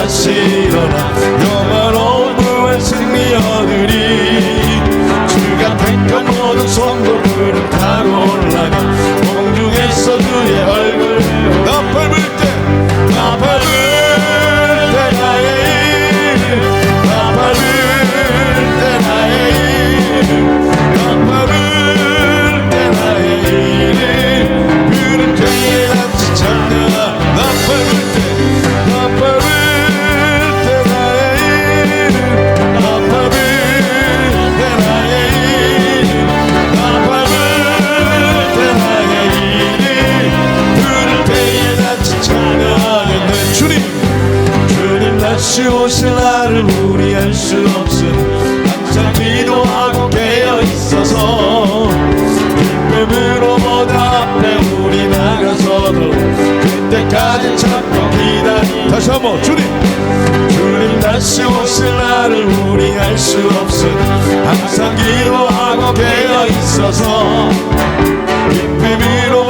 Barcelona. 다시 오실 나를 우리 알 수 없음. 항상 기도하고 깨어 있어서 기쁨으로 보다 앞에 우리 나가서도 그때까지 참고 기다리. 다시 한번 주님. 주님 다시 오실 나를 우리 알 수 없음. 항상 기도하고 깨어 있어서 기쁨으로